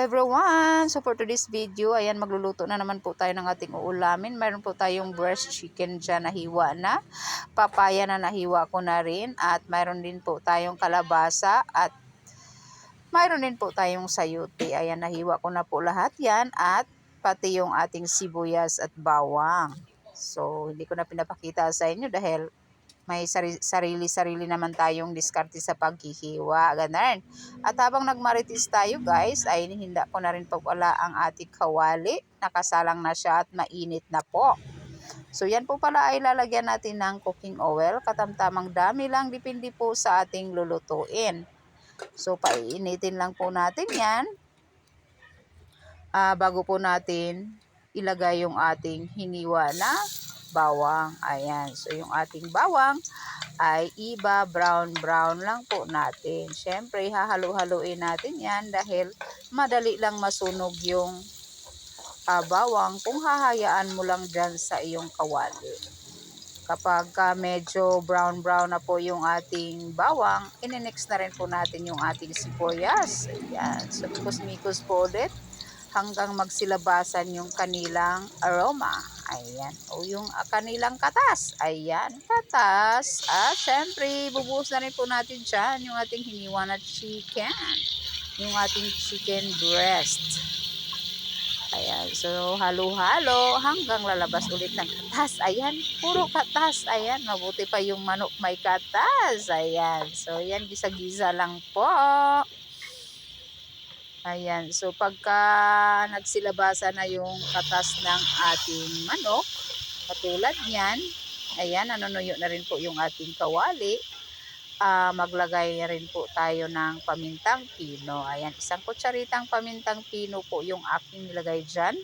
everyone! So for today's video, ayan magluluto na naman po tayo ng ating uulamin. Mayroon po tayong breast chicken dyan na hiwa na. Papaya na nahiwa ko na rin. At mayroon din po tayong kalabasa at mayroon din po tayong sayuti. Ayan, nahiwa ko na po lahat yan. At pati yung ating sibuyas at bawang. So, hindi ko na pinapakita sa inyo dahil may sari- sarili-sarili naman tayong diskarte sa paghihiwa. Ganun. At habang nagmaritis tayo guys, ay hinda ko na rin pagwala ang ating kawali. Nakasalang na siya at mainit na po. So yan po pala ay lalagyan natin ng cooking oil. Katamtamang dami lang, depende po sa ating lulutuin. So painitin lang po natin yan. Ah, bago po natin ilagay yung ating hiniwa na bawang. Ayan. So, yung ating bawang ay iba brown-brown lang po natin. Siyempre, hahalo-haluin natin yan dahil madali lang masunog yung ah, bawang kung hahayaan mo lang dyan sa iyong kawali. Kapag ah, medyo brown-brown na po yung ating bawang, ininex na rin po natin yung ating sibuyas. Ayan. So, mikos-mikos po ulit hanggang magsilabasan yung kanilang aroma. Ayan. O yung kanilang katas. Ayan, katas. At syempre, bubuhos na rin po natin dyan yung ating hiniwa na chicken. Yung ating chicken breast. Ayan. So, halo-halo hanggang lalabas ulit ng katas. Ayan. Puro katas. Ayan. Mabuti pa yung manok may katas. Ayan. So, yan. Gisa-gisa lang po. Ayan. So, pagka nagsilabasa na yung katas ng ating manok, katulad niyan, ayan, nanunuyo na rin po yung ating kawali. Ah, maglagay na rin po tayo ng pamintang pino. Ayan, isang kutsaritang pamintang pino po yung aking nilagay dyan.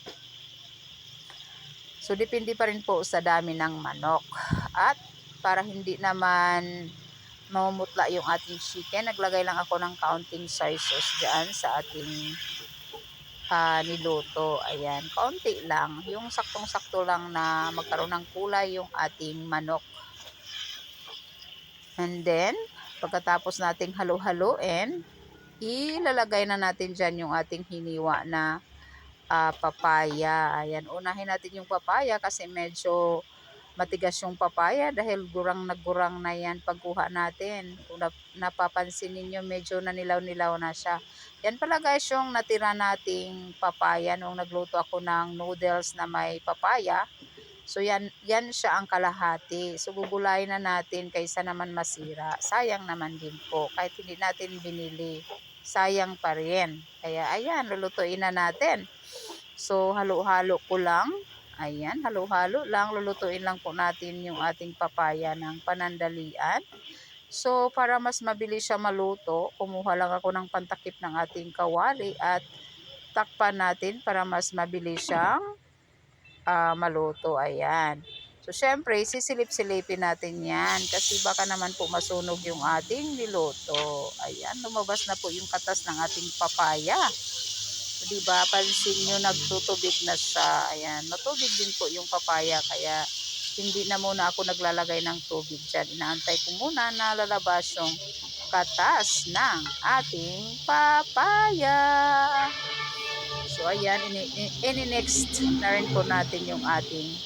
So, depende pa rin po sa dami ng manok. At para hindi naman mamumutla yung ating chicken. Naglagay lang ako ng counting soy sauce dyan sa ating uh, niluto. Ayan, kaunti lang. Yung saktong-sakto lang na magkaroon ng kulay yung ating manok. And then, pagkatapos nating halo-haloin, ilalagay na natin dyan yung ating hiniwa na uh, papaya. Ayan, unahin natin yung papaya kasi medyo matigas yung papaya dahil gurang na gurang na yan pagkuha natin. Kung napapansin ninyo, medyo nanilaw-nilaw na siya. Yan pala guys yung natira nating papaya nung nagluto ako ng noodles na may papaya. So yan, yan siya ang kalahati. So gugulayin na natin kaysa naman masira. Sayang naman din po. Kahit hindi natin binili, sayang pa rin. Kaya ayan, lulutuin na natin. So halo-halo ko lang Ayan, halo-halo lang. Lulutuin lang po natin yung ating papaya ng panandalian. So, para mas mabilis siya maluto, kumuha lang ako ng pantakip ng ating kawali at takpan natin para mas mabilis siyang uh, maluto. Ayan. So, syempre, sisilip-silipin natin yan kasi baka naman po masunog yung ating niluto. Ayan, lumabas na po yung katas ng ating papaya. Di ba? Pansin nyo, nagtutubig na siya. Ayan, matubig din po yung papaya. Kaya, hindi na muna ako naglalagay ng tubig dyan. Inaantay ko muna na lalabas yung katas ng ating papaya. So, ayan, ini-next na rin po natin yung ating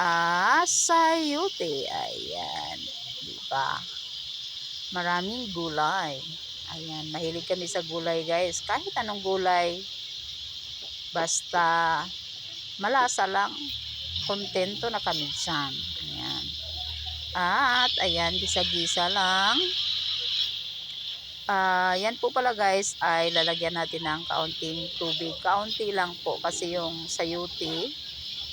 asayute. Ayan, di ba? Maraming gulay. Ayan, mahilig kami sa gulay guys. Kahit anong gulay, basta malasa lang, kontento na kami dyan. Ayan. At, ayan, gisa-gisa lang. Uh, yan po pala guys, ay lalagyan natin ng kaunting tubig. Kaunti lang po kasi yung sayuti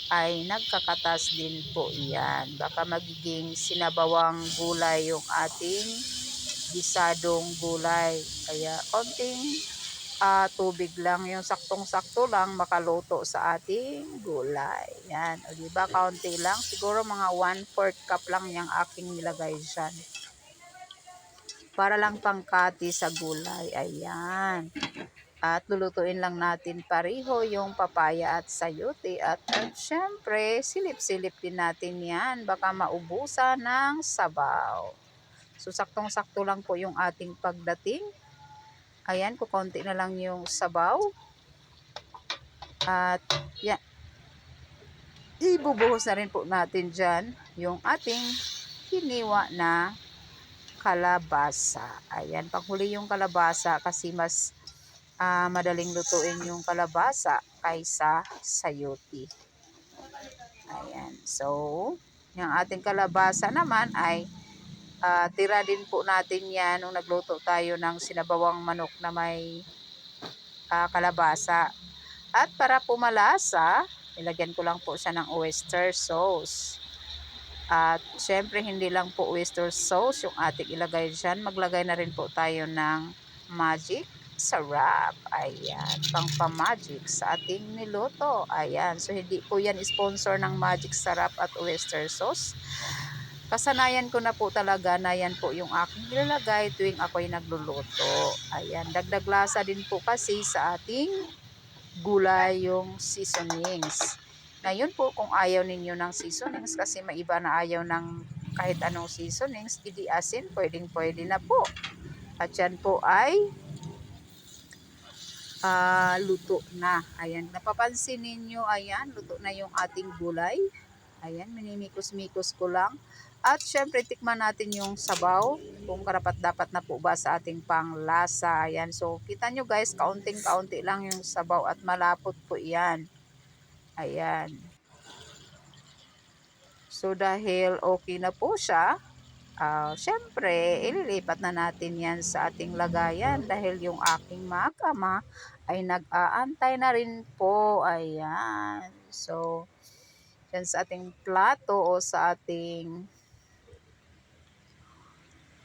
ay nagkakatas din po yan. Baka magiging sinabawang gulay yung ating gisadong gulay. Kaya konting uh, tubig lang, yung saktong-sakto lang makaluto sa ating gulay. Yan, o diba, kaunti lang. Siguro mga 1-4 cup lang yung aking nilagay dyan. Para lang pangkati sa gulay. Ayan. At lulutuin lang natin pareho yung papaya at sayote. At, at syempre, silip-silip din natin yan. Baka maubusan ng sabaw. So, saktong-sakto lang po yung ating pagdating. Ayan, kukonti na lang yung sabaw. At, yan. Ibubuhos na rin po natin dyan yung ating hiniwa na kalabasa. Ayan, panghuli yung kalabasa kasi mas ah, madaling lutuin yung kalabasa kaysa sayuti. Ayan, so, yung ating kalabasa naman ay ah, tira din po natin yan nung nagluto tayo ng sinabawang manok na may ah, kalabasa. At para pumalasa, ilagyan ko lang po siya ng oyster sauce. At syempre hindi lang po oyster sauce yung ating ilagay dyan. Maglagay na rin po tayo ng magic sarap. Ayan, pang pamagic sa ating niluto. Ayan, so hindi po yan sponsor ng magic sarap at oyster sauce. Kasanayan ko na po talaga na yan po yung aking nilalagay tuwing ako'y nagluluto. Ayan, dagdag lasa din po kasi sa ating gulay yung seasonings. Ngayon po, kung ayaw ninyo ng seasonings, kasi may iba na ayaw ng kahit anong seasonings, idi asin, pwedeng pwede na po. At yan po ay ah, luto na. Ayan, napapansin ninyo, ayan, luto na yung ating gulay. Ayan, minimikos-mikos ko lang. At syempre, tikman natin yung sabaw, kung karapat dapat na po ba sa ating panglasa. Ayan, so kita nyo guys, kaunting-kaunti lang yung sabaw at malapot po yan. Ayan. So dahil okay na po siya, ah syempre, ililipat na natin yan sa ating lagayan dahil yung aking makama ay nag-aantay na rin po. Ayan. So, yan sa ating plato o sa ating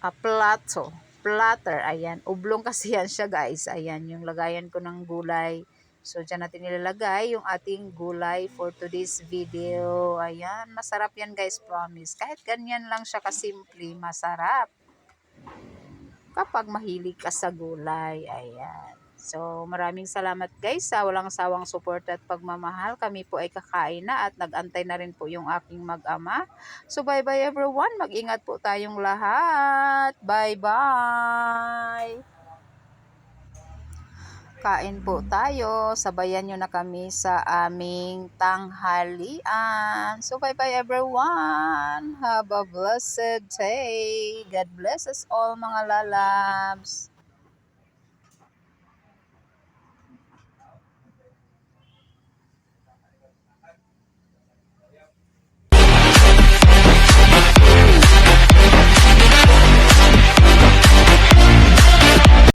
ah, plato. Platter. Ayan. Ublong kasi yan siya guys. Ayan. Yung lagayan ko ng gulay. So, dyan natin nilalagay yung ating gulay for today's video. Ayan. Masarap yan guys. Promise. Kahit ganyan lang siya kasimple. Masarap. Kapag mahilig ka sa gulay. Ayan. So, maraming salamat guys sa walang sawang support at pagmamahal. Kami po ay kakain na at nagantay na rin po yung aking mag-ama. So, bye-bye everyone. Mag-ingat po tayong lahat. Bye-bye. Kain po tayo. Sabayan nyo na kami sa aming tanghalian. So, bye-bye everyone. Have a blessed day. God bless us all mga lalabs.